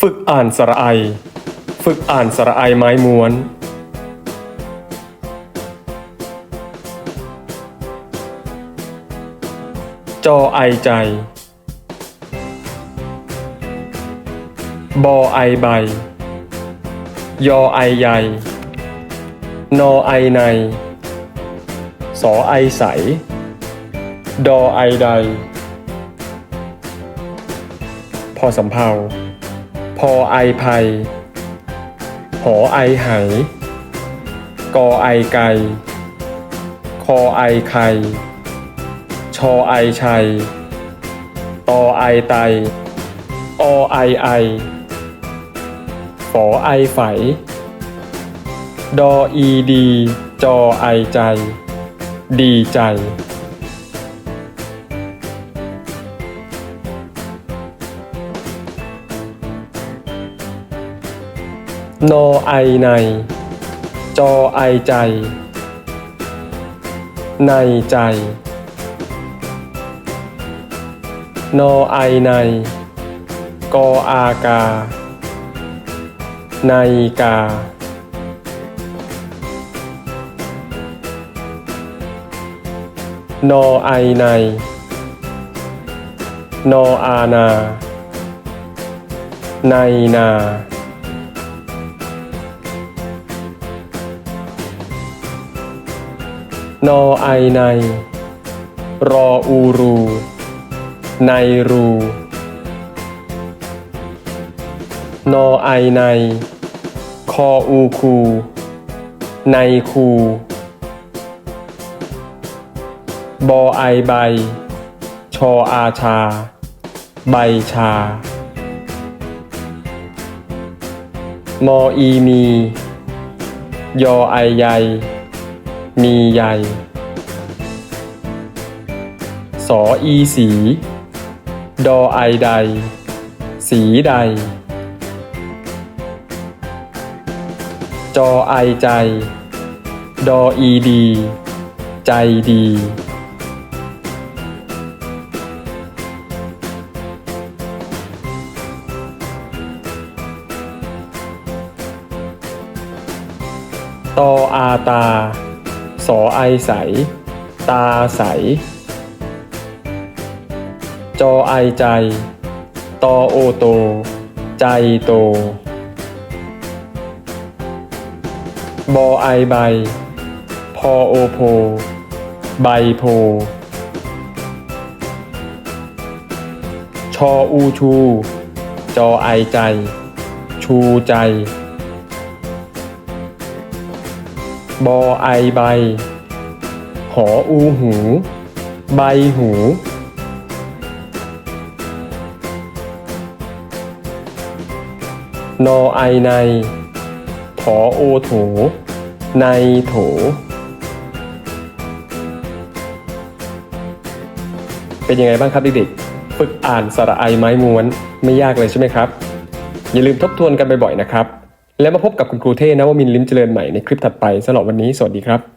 ฝึกอ่านสระไอ ฝึกอ่านสระไอไม้ม้วน จอไอใจ บอไอใบ ยอไอใหญ่นอไอใน สอไอใส ดอไอใด พอสำเพา พอไอภัย หอไอไหกอไอไกคอไอไข่ชอไอชัย ตอไอไต อไอไอฝอไอไฝ ดออีดี จอไอใจ ดีใจ นอไอใน จอไอใจ ในใจ นอไอใน กออากา ในกานอไอในนออานา ในนา นอไอใน รออูรู ในรู นอไอใน คออูคู ในคู บอไอใบ ชออาชา ใบชามออีมี ยอไอใย มีใย สออีสี ดอไอใด สีใด จอไอใจ ดออีดี ใจดีตออาตา สอไอใส ตาใส จอไอใจ ตอโอโต ใจโต บอไอใบ พอโอโพ ใบโพ ชออูชู จอไอใจ ชูใจ บอไอใบ หออูหู ใบหู นอไอใน ถอโอโถ ในโถ เป็นยังไงบ้างครับเด็กๆ ฝึกอ่านสระไอไม้ม้วนไม่ยากเลยใช่ไหมครับ อย่าลืมทบทวนกันบ่อยๆนะครับ แล้วมาพบกับคุณครูเท่นะว่ามินลิ้มเจริญใหม่ในคลิปถัดไปสำหรับวันนี้สวัสดีครับ